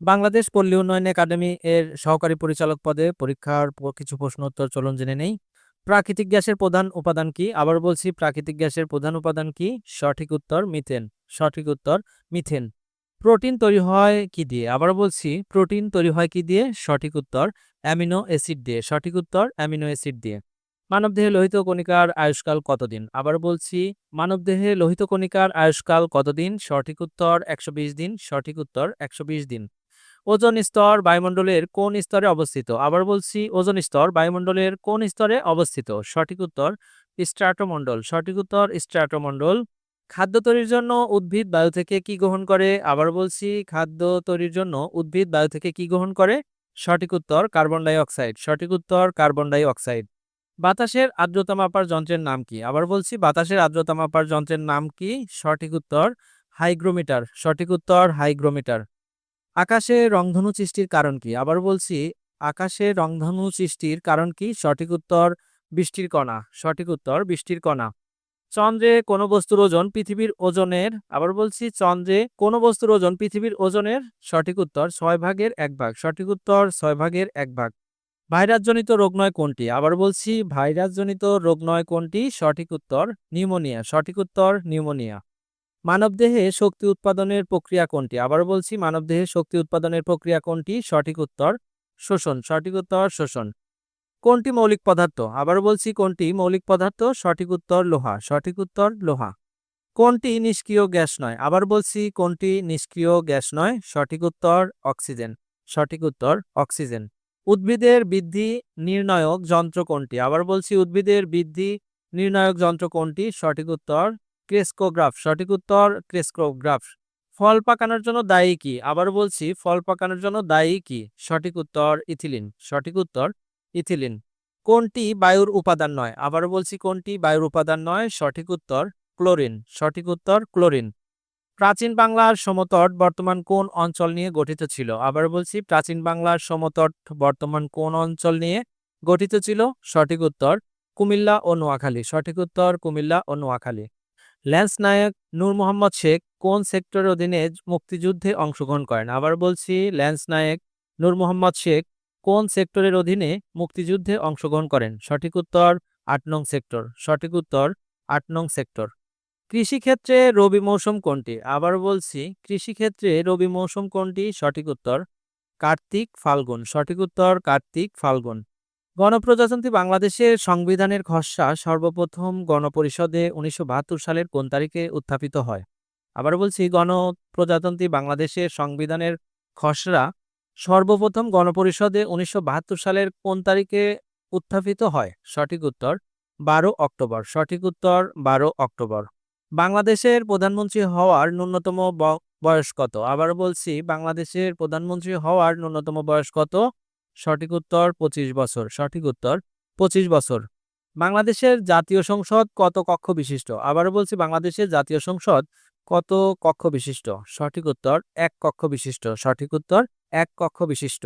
বাংলাদেশ পল্লী উন্নয়ন একাডেমি এর সহকারী পরিচালক পদে পরীক্ষার কিছু প্রশ্ন উত্তর চলুন জেনে নেই। প্রাকৃতিক গ্যাসের প্রধান উপাদান কি? আবার বলছি, প্রাকৃতিক গ্যাসের প্রধান উপাদান কি? সঠিক উত্তর মিথেন। সঠিক উত্তর মিথেন। প্রোটিন তৈরি হয় কি দিয়ে? আবার বলছি, প্রোটিন তৈরি হয় কি দিয়ে? সঠিক উত্তর অ্যামিনো অ্যাসিড দিয়ে। সঠিক উত্তর অ্যামিনো অ্যাসিড দিয়ে। মানবদেহে লোহিত কণিকার আয়ুষ্কাল কতদিন? আবার বলছি, মানবদেহে লোহিত কণিকার আয়ুষ্কাল কতদিন? সঠিক উত্তর একশো বিশ দিন। সঠিক উত্তর একশো বিশ দিন। ওজোন স্তর বায়ুমণ্ডলের কোন স্তরে অবস্থিত? আবার বলছি, ওজন স্তর বায়ুমণ্ডলের কোন স্তরে অবস্থিত? সঠিক উত্তর, স্ট্রাটোমণ্ডল। সঠিক উত্তর, স্ট্রাটোমণ্ডল। খাদ্য তৈরির জন্য উদ্ভিদ বায়ু থেকে কি গ্রহণ করে? আবার বলছি, খাদ্য তৈরির জন্য উদ্ভিদ বায়ু থেকে কি গ্রহণ করে? সঠিক উত্তর, কার্বন ডাই অক্সাইড সঠিক উত্তর, কার্বন ডাই অক্সাইড বাতাসের আর্দ্রতা মাপার যন্ত্রের নাম কি? আবার বলছি, বাতাসের আর্দ্রতা মাপার যন্ত্রের নাম কি? সঠিক উত্তর, হাইগ্রোমিটার। সঠিক উত্তর, হাইগ্রোমিটার। আকাশে রংধনু সৃষ্টির কারণ কি? আবার বলছি, আকাশে রংধনু সৃষ্টির কারণ কি? সঠিক উত্তর, বৃষ্টির কণা। সঠিক উত্তর, বৃষ্টির কণা। চন্দ্রে কোন বস্তুর ওজন পৃথিবীর ওজনের? আবার বলছি, চন্দ্রে কোন বস্তুর ওজন পৃথিবীর ওজনের? সঠিক উত্তর, ছয় ভাগের এক ভাগ। সঠিক উত্তর, ছয় ভাগের এক ভাগ। ভাইরাসজনিত রোগ নয় কোনটি? আবার বলছি, ভাইরাসজনিত রোগ নয় কোনটি? সঠিক উত্তর, নিউমোনিয়া। সঠিক উত্তর, নিউমোনিয়া। মানবদেহে শক্তি উৎপাদনের প্রক্রিয়া কোনটি? আবার বলছি, মানবদেহে শক্তি উৎপাদনের প্রক্রিয়া কোনটি? সঠিক উত্তর, শোষণ। সঠিক উত্তর, শোষণ। কোনটি মৌলিক পদার্থ? আবার বলছি, কোনটি মৌলিক পদার্থ? সঠিক উত্তর, লোহা। সঠিক উত্তর, লোহা। কোনটি নিষ্ক্রিয় গ্যাস নয়? আবার বলছি, কোনটি নিষ্ক্রিয় গ্যাস নয়? সঠিক উত্তর, অক্সিজেন। সঠিক উত্তর, অক্সিজেন। উদ্ভিদের বৃদ্ধি নির্ণায়ক যন্ত্র কোনটি? আবার বলছি, উদ্ভিদের বৃদ্ধি নির্ণায়ক যন্ত্র কোনটি? সঠিক উত্তর ক্রেস্কোগ্রাফ, সঠিক উত্তর ক্রেস্কোগ্রাফ। ফল পাকানোর জন্য দায়ী কি? আবার বলছি, ফল পাকানোর জন্য দায়ী কি? সঠিক উত্তর ইথিলিন, সঠিক উত্তর ইথিলিন। কোনটি বায়ুর উপাদান নয়? আবার বলছি, কোনটি বায়ুর উপাদান নয়? সঠিক উত্তর ক্লোরিন, সঠিক উত্তর ক্লোরিন। প্রাচীন বাংলার সমতট বর্তমান কোন অঞ্চল নিয়ে গঠিত ছিল? আবার বলছি, প্রাচীন বাংলার সমতট বর্তমান কোন অঞ্চল নিয়ে গঠিত ছিল? সঠিক উত্তর কুমিল্লা ও নোয়াখালী, সঠিক উত্তর কুমিল্লা ও নোয়াখালী। ল্যান্স নায়ক নূর মোহাম্মদ শেখ কোন সেক্টরের অধীনে মুক্তিযুদ্ধে অংশগ্রহণ করেন? আবার বলছি, ল্যান্স নায়েক নূর মোহাম্মদ শেখ কোন সেক্টরের অধীনে মুক্তিযুদ্ধে অংশগ্রহণ করেন? সঠিক উত্তর, আট নং সেক্টর। সঠিক উত্তর, আট নং সেক্টর। কৃষিক্ষেত্রে রবি মৌসুম কোনটি? আবার বলছি, কৃষিক্ষেত্রে রবি মৌসুম কোনটি? সঠিক উত্তর, কার্তিক ফাল্গুন। সঠিক উত্তর, কার্তিক ফাল্গুন। গণপ্রজাতন্ত্রী বাংলাদেশের সংবিধানের খসড়া সর্বপ্রথম গণপরিষদে উনিশশো বাহাত্তর সালের কোন তারিখে উত্থাপিত হয়? আবার বলছি, গণপ্রজাতন্ত্রী বাংলাদেশের সংবিধানের খসড়া সর্বপ্রথম গণপরিষদে উনিশশো বাহাত্তর সালের কোন তারিখে উত্থাপিত হয়? সঠিক উত্তর, বারো অক্টোবর। সঠিক উত্তর, বারো অক্টোবর। বাংলাদেশের প্রধানমন্ত্রী হওয়ার ন্যূনতম বয়স কত? আবার বলছি, বাংলাদেশের প্রধানমন্ত্রী হওয়ার ন্যূনতম বয়স কত? সঠিক উত্তর পঁচিশ বছর, সঠিক উত্তর পঁচিশ বছর। বাংলাদেশের জাতীয় সংসদ কত কক্ষ বিশিষ্ট? আবার বলছি, বাংলাদেশের জাতীয় সংসদ কত কক্ষ বিশিষ্ট? সঠিক উত্তর এক কক্ষ বিশিষ্ট, সঠিক উত্তর এক কক্ষ বিশিষ্ট।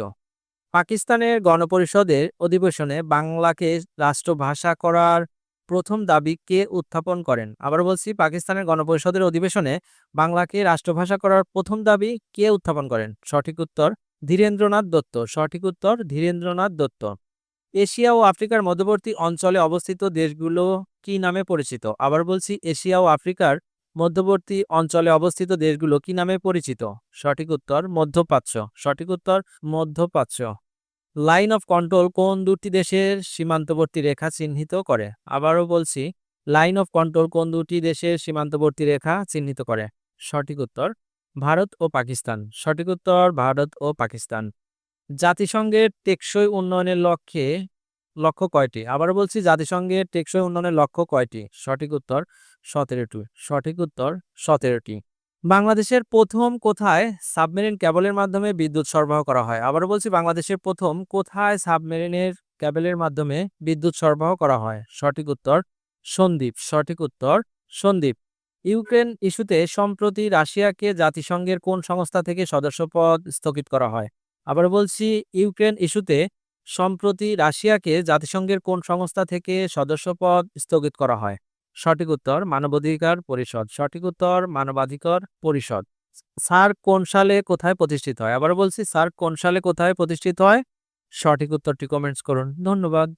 পাকিস্তানের গণপরিষদের অধিবেশনে বাংলাকে রাষ্ট্রভাষা করার প্রথম দাবি কে উত্থাপন করেন? আবার বলছি, পাকিস্তানের গণপরিষদের অধিবেশনে বাংলাকে রাষ্ট্রভাষা করার প্রথম দাবি কে উত্থাপন করেন? সঠিক উত্তর ধীরেন্দ্রনাথ দত্ত। সঠিক উত্তর, ধীরেন্দ্রনাথ দত্ত। এশিয়া ও আফ্রিকার মধ্যবর্তী অঞ্চলে অবস্থিত দেশগুলো কি নামে পরিচিত? আবার বলছি, এশিয়া ও আফ্রিকার মধ্যবর্তী অঞ্চলে অবস্থিত দেশগুলো কি নামে পরিচিত? সঠিক উত্তর, মধ্যপ্রাচ্য। সঠিক উত্তর, মধ্যপ্রাচ্য। লাইন অফ কন্ট্রোল কোন দুটি দেশের সীমান্তবর্তী রেখা চিহ্নিত করে? আবারও বলছি, লাইন অফ কন্ট্রোল কোন দুটি দেশের সীমান্তবর্তী রেখা চিহ্নিত করে? সঠিক উত্তর ভারত ও পাকিস্তান। সঠিক উত্তর, ভারত ও পাকিস্তান। জাতিসংঘের টেকসই উন্নয়নের লক্ষ্যে লক্ষ্য কয়টি? আবার বলছি, জাতিসংঘের টেকসই উন্নয়নের লক্ষ্য কয়টি? সঠিক উত্তর, সতেরোটি। সঠিক উত্তর, সতেরোটি। বাংলাদেশের প্রথম কোথায় সাবমেরিন ক্যাবলের মাধ্যমে বিদ্যুৎ সরবরাহ করা হয়? আবার বলছি, বাংলাদেশের প্রথম কোথায় সাবমেরিনের ক্যাবলের মাধ্যমে বিদ্যুৎ সরবরাহ করা হয়? সঠিক উত্তর, সন্দ্বীপ। সঠিক উত্তর, সন্দ্বীপ। ইউক্রেন ইস্যুতে সম্প্রতি রাশিয়াকে জাতিসংঘের কোন সংস্থা থেকে সদস্যপদ স্থগিত করা হয়? আবার বলছি ইউক্রেন ইস্যুতে সম্প্রতি রাশিয়াকে জাতিসংঘের কোন সংস্থা থেকে সদস্যপদ স্থগিত করা হয়? সঠিক উত্তর, মানবাধিকার পরিষদ। সঠিক উত্তর, মানবাধিকার পরিষদ। সার্ক কোন সালে কোথায় প্রতিষ্ঠিত হয়? আবার বলছি সার্ক কোন সালে কোথায় প্রতিষ্ঠিত হয়? সঠিক উত্তরটি কমেন্টস করুন। ধন্যবাদ।